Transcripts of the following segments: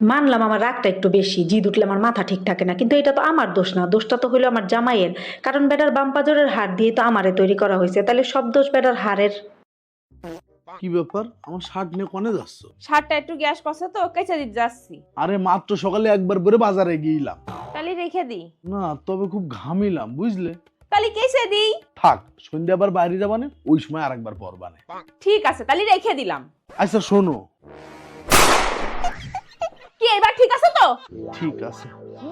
মানলাম আমার রাগটা একটু বেশি জিদ উঠলে আমার মাথা ঠিক থাকে না কিন্তু এটা তো আমার দোষ না দোষটা তো হইল আমার জামাইয়ের। কারণ বেটার বাম পাজরের হাড় দিয়ে তো আমারে তৈরি করা হয়েছে তাহলে সব দোষ বেটার হাড়ের। কি ব্যাপার? আমার শার্ট নিয়ে কনে যাচ্ছ? শার্টটা একটু গ্যাস কষে তো কেচে দিতে যাচ্ছি। আরে মাত্র সকালে একবার করে বাজারে গিয়েলাম। তাহলে রেখে দিই। না তবে খুব ঘামিলাম বুঝলে? তাহলে কেচে দিই। থাক সন্ধ্যা আবার বাইরে যাবানে ওই সময় আরেকবার পরবানে। ঠিক আছে তাহলে রেখে দিলাম। আচ্ছা শোনো। ঠিক আছে।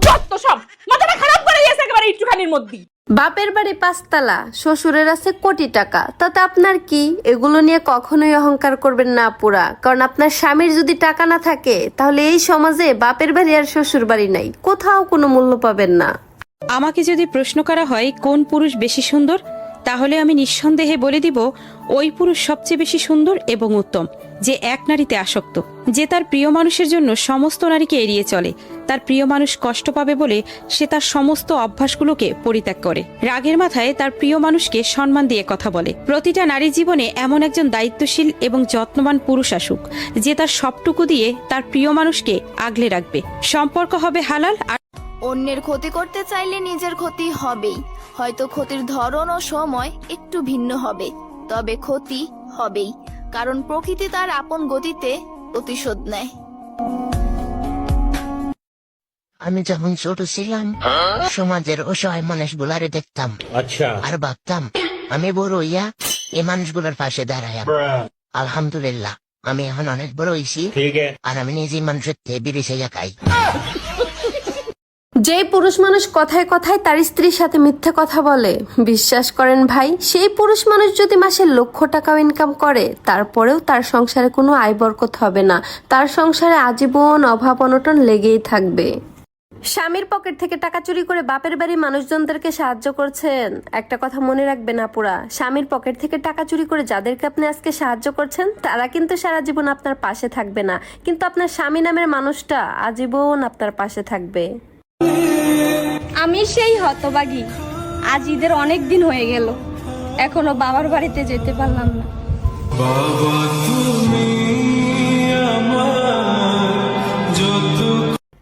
যত সব। মাথাটা খারাপ করে দিয়েছে একেবারে একটুখানির মধ্যেই। বাপের বাড়ি পাঁচতলা শ্বশুরের আছে কোটি টাকা। তাতে আপনার কি? এগুলো নিয়ে কখনোই অহংকার করবেন না পুরা কারণ আপনার স্বামীর যদি টাকা না থাকে তাহলে এই সমাজে বাপের বাড়ি আর শ্বশুর বাড়ি নাই। কোথাও কোনো মূল্য পাবেন না। আমাকে যদি প্রশ্ন করা হয় কোন পুরুষ বেশি সুন্দর? তাহলে আমি নিঃসন্দেহে বলে দিব ওই পুরুষ সবচেয়ে বেশি সুন্দর এবং উত্তম। যে এক নারীতে আসক্ত, যে তার প্রিয় মানুষের জন্য সমস্ত নারীকে এড়িয়ে চলে, তার প্রিয় মানুষ কষ্ট পাবে বলে সে তার সমস্ত অভ্যাসগুলোকে পরিত্যাগ করে। রাগের মাথায় তার প্রিয় মানুষকে সম্মান দিয়ে কথা বলে। প্রতিটা নারী জীবনে এমন একজন দায়িত্বশীল এবং যত্নবান পুরুষ আসুক, যে তার সবটুকু দিয়ে তার প্রিয় মানুষকে আগলে রাখবে। সম্পর্ক হবে হালাল আর অন্যের ক্ষতি করতে চাইলে নিজের ক্ষতি হবেই। হয়তো ক্ষতির ধরন ও সময় একটু ভিন্ন হবে, তবে ক্ষতি হবেই। কারণ প্রকৃতি তার আপন গতিতে প্রতিশোধ নেয়। আমি যখন ছোট ছিলাম সমাজের অসহায় মানুষগুলারে দেখতাম। আচ্ছা। আর ভাবতাম আমি বড় হইয়া এই মানুষগুলোর পাশে দাঁড়াইয়া। আলহামদুলিল্লাহ আমি এখন অনেক বড় হইছি। আর আমি নিজে মানুষের বিড়ি খাই যেই পুরুষ মানুষ কথায় কথায় তার স্ত্রীর সাথে মিথ্যে কথা বলে, বিশ্বাস করেন ভাই, সেই পুরুষ মানুষ যদি মাসে লক্ষ টাকাও ইনকাম করে, তারপরেও তার সংসারে কোনো আয় বরকত হবে না। তার সংসারে আজীবন অভাব অনটন লেগেই থাকবে। স্বামীর পকেট থেকে টাকা চুরি করে বাপের বাড়ি মানুষজনদেরকে সাহায্য করছেন। একটা কথা মনে রাখবেন আপুরা, স্বামীর পকেট থেকে টাকা চুরি করে যাদেরকে আপনি আজকে সাহায্য করছেন, তারা কিন্তু সারা জীবন আপনার পাশে থাকবে না। কিন্তু আপনার স্বামী নামের মানুষটা আজীবন আপনার পাশে থাকবে। আমি সেই হতবাগী। আজ ঈদের অনেক দিন হয়ে গেল। এখনও বাবার বাড়িতে যেতে পারলাম না।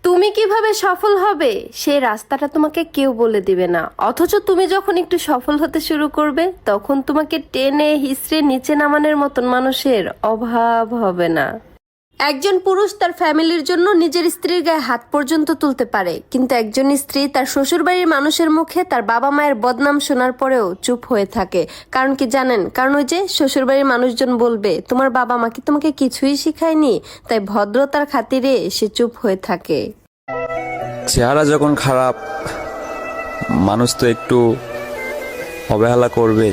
তুমি কীভাবে সফল হবে সেই রাস্তাটা তোমাকে কেউ বলে দিবে না। অথচ তুমি যখন একটু সফল হতে শুরু করবে তখন তোমাকে টেনে হিসড়ে নিচে নামানোর মতন মানুষের অভাব হবে না। একজন পুরুষ তার ফ্যামিলির জন্য নিজের স্ত্রীর গায়ে হাত পর্যন্ত তুলতে পারে, কিন্তু একজন স্ত্রী তার শ্বশুরবাড়ির মানুষের মুখে তার বাবা মায়ের বদনাম শোনার পরেও চুপ হয়ে থাকে। কারণ কি জানেন? কারণ ওই যে শ্বশুরবাড়ির মানুষজন বলবে, তোমার বাবা মা কি তোমাকে কিছুই শিখায়নি? তাই ভদ্রতার খাতিরে সে চুপ হয়ে থাকে। চেহারা যখন খারাপ, মানুষ তো একটু অবহেলা করবে